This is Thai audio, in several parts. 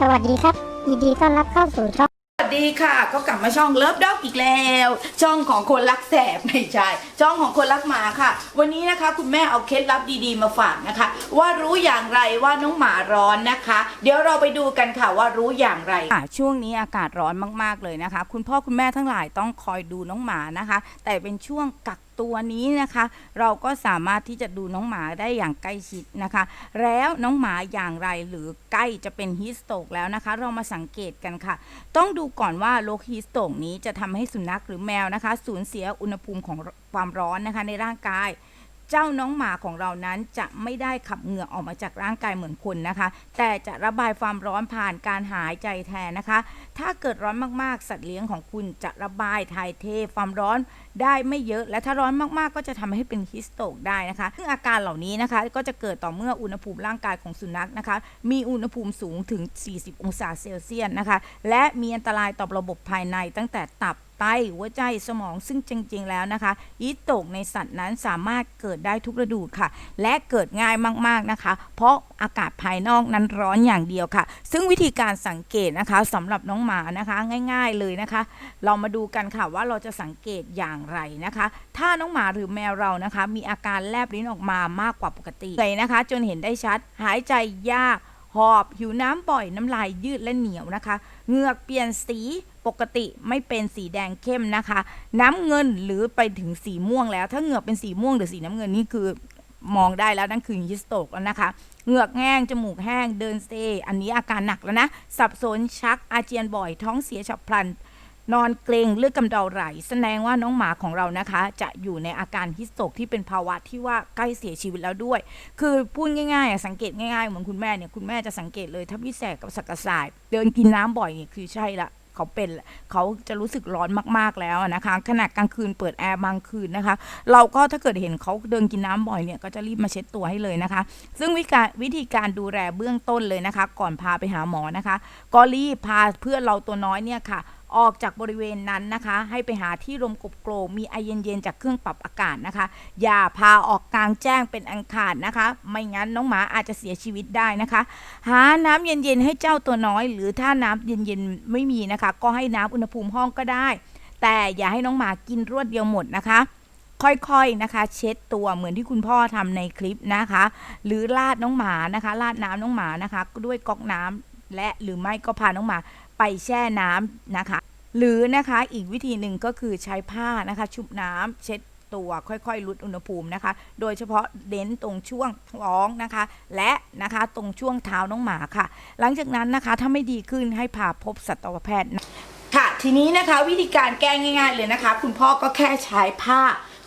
สวัสดีครับ ยินดีต้อนรับเข้าสู่ช่อง สวัสดีค่ะ ก็กลับมาช่องเลิฟด็อกอีกแล้ว ช่องของคนรักแสบไม่ใช่ ช่องของคนรักหมาค่ะ วันนี้นะคะคุณแม่เอาเคล็ดลับดีๆมาฝากนะคะ ว่ารู้อย่างไรว่าน้องหมาร้อนนะคะ เดี๋ยวเราไปดูกันค่ะว่ารู้อย่างไรค่ะช่วงนี้อากาศร้อนมากๆเลยนะคะ คุณพ่อคุณแม่ทั้งหลายต้องคอยดูน้องหมานะคะ แต่เป็นช่วงกัก ตัวนี้นะคะ เราก็สามารถที่จะดูน้องหมาได้อย่างใกล้ชิดนะคะ แล้วน้องหมาอย่างไรหรือใกล้จะเป็นฮิสโตกแล้วนะคะ เรามาสังเกตกันค่ะ ต้องดูก่อนว่าโรคฮิสโตกนี้จะทำให้สุนัขหรือแมวนะคะ สูญเสียอุณหภูมิของความร้อนนะคะในร่างกาย เจ้าน้องหมาของเรานั้นจะไม่ได้ขับเหงื่อออกมาจากร่างกายเหมือนคนนะคะ แต่จะระบายความร้อนผ่านการหายใจแทนนะคะ ถ้าเกิดร้อนมากๆ สัตว์เลี้ยงของคุณจะระบายถ่ายเทความร้อนได้ไม่เยอะ และถ้าร้อนมากๆ ก็จะทำให้เป็นฮิสโตกได้นะคะ ซึ่งอาการเหล่านี้นะคะ ก็จะเกิดต่อเมื่ออุณหภูมิร่างกายของสุนัขนะคะ มีอุณหภูมิสูงถึง 40 องศาเซลเซียสนะคะ และมีอันตรายต่อระบบภายในตั้งแต่ตับไตหัวใจสมองซึ่งจริง ๆ แล้วนะคะยีสต์ตกในสัตว์นั้นสามารถเกิดได้ทุกฤดูค่ะ และเกิดง่ายมากๆนะคะ เพราะอากาศภายนอกนั้นร้อนอย่างเดียวค่ะ ซึ่งวิธีการสังเกตนะคะสำหรับน้องหมานะคะง่าย ๆเลยนะคะ เรามาดูกันค่ะว่าเราจะสังเกตอย่างไรนะคะ ถ้าน้องหมาหรือแมวเรานะคะ มีอาการแลบลิ้นออกมามากกว่าปกติเลยนะคะ จนเห็นได้ชัดหายใจยาก หอบหิวน้ำบ่อยน้ำลายยืดและเหนียวนะคะ เหงือกเปลี่ยนสีปกติไม่เป็นสีแดงเข้มนะคะ น้ำเงินหรือไปถึงสีม่วงแล้ว ถ้าเหงือกเป็นสีม่วงหรือสีน้ำเงินนี่คือมองได้แล้วนั่นคือฮิสโตกแล้วนะคะเหงือกแห้ง จมูกแห้ง เดินเซ อันนี้อาการหนักแล้วนะ สับสนชักอาเจียนบ่อยท้องเสียฉับพลัน นอนเกรงเลือดกำเดาไหลแสดงว่าน้องหมาของเรานะคะ จะอยู่ในอาการฮิสโตกที่เป็นภาวะที่ว่าใกล้เสียชีวิตแล้วด้วย คือพูดง่ายๆ สังเกตง่ายๆ เหมือนคุณแม่เนี่ยคุณแม่จะสังเกตเลยถ้าพี่แสกกับสักกระสาย เดินกินน้ำบ่อยเนี่ยคือใช่ละเขาเป็นเขาจะรู้สึกร้อนมากๆแล้วนะคะขณะกลางคืนเปิดแอร์บางคืนนะคะ เราก็ถ้าเกิดเห็นเขาเดินกินน้ำบ่อยเนี่ยก็จะรีบมาเช็ดตัวให้เลยนะคะ ซึ่งวิการวิธีการดูแลเบื้องต้นเลยนะคะ ก่อนพาไปหาหมอนะคะ ก็รีบพาเพื่อนเราตัวน้อยเนี่ยค่ะ ออกจากบริเวณนั้นนะคะ ให้ไปหาที่ลมกบโกรกมีไอเย็นๆจากเครื่องปรับอากาศนะคะ อย่าพาออกกลางแจ้งเป็นอันขาดนะคะ ไม่งั้นน้องหมาอาจจะเสียชีวิตได้นะคะ หาน้ำเย็นๆให้เจ้าตัวน้อย หรือถ้าน้ำเย็นๆไม่มีนะคะ ก็ให้น้ำอุณหภูมิห้องก็ได้ แต่อย่าให้น้องหมากินรวดเดียวหมดนะคะค่อยๆนะคะ เช็ดตัวเหมือนที่คุณพ่อทำในคลิปนะคะ หรือลาดน้องหมานะคะลาดน้ำน้องหมานะคะ ด้วยก๊อกน้ำและหรือไม่ก็พาน้องหมาไปแช่น้ำนะคะ หรือนะคะอีกวิธีหนึ่งก็คือใช้ผ้านะคะชุบน้ำเช็ดตัวค่อยๆลดอุณหภูมินะคะ โดยเฉพาะเน้นตรงช่วงท้องนะคะ และนะคะตรงช่วงเท้าน้องหมาค่ะ หลังจากนั้นนะคะถ้าไม่ดีขึ้นให้พาพบสัตวแพทย์ค่ะทีนี้นะคะวิธีการแก้ง่าย ๆ เลยนะคะ คุณพ่อก็แค่ใช้ผ้า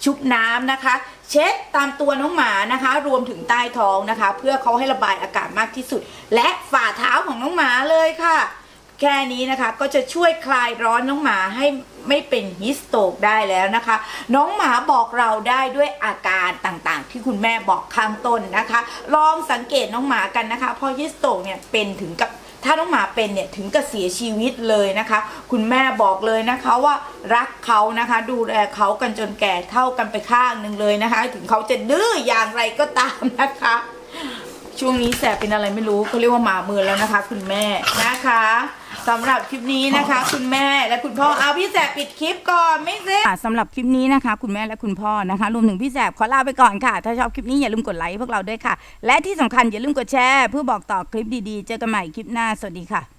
ชุบน้ำนะคะ เช็ดตามตัวน้องหมานะคะ รวมถึงใต้ท้องนะคะ เพื่อเขาให้ระบายอากาศมากที่สุด และฝ่าเท้าของน้องหมาเลยค่ะ แค่นี้นะคะก็จะช่วยคลายร้อนน้องหมาให้ไม่เป็นฮิสโตกได้แล้วนะคะ น้องหมาบอกเราได้ด้วยอาการต่างๆ ที่คุณแม่บอกข้างต้นนะคะ ลองสังเกตน้องหมากันนะคะ เพราะฮิสโตกเนี่ยเป็นถึงกับถ้าน้องหมาเป็นเนี่ยถึงกับเสียชีวิตเลยนะคะ คุณแม่บอกเลยนะคะว่ารักเขานะคะ ดูแลเขากันจนแก่เท่ากันไปข้างหนึ่งเลยนะคะ ถึงเขาจะดื้ออย่างไรก็ตามนะคะ ช่วงนี้แสบเป็นอะไรไม่รู้เขาเรียกว่าหมามือแล้วนะคะ คุณแม่นะคะ สำหรับคลิปนี้นะคะ คุณแม่และคุณพ่อเอาพี่แสบปิดคลิปก่อนไม่เซ็ค่ะสำหรับคลิปนี้นะคะ คุณแม่และคุณพ่อนะคะ รวมถึงพี่แสบขอลาไปก่อนค่ะ ถ้าชอบคลิปนี้อย่าลืมกดไลค์พวกเราด้วยค่ะ และที่สำคัญอย่าลืมกดแชร์เพื่อบอกต่อคลิปดีๆ เจอกันใหม่คลิปหน้าสวัสดีค่ะ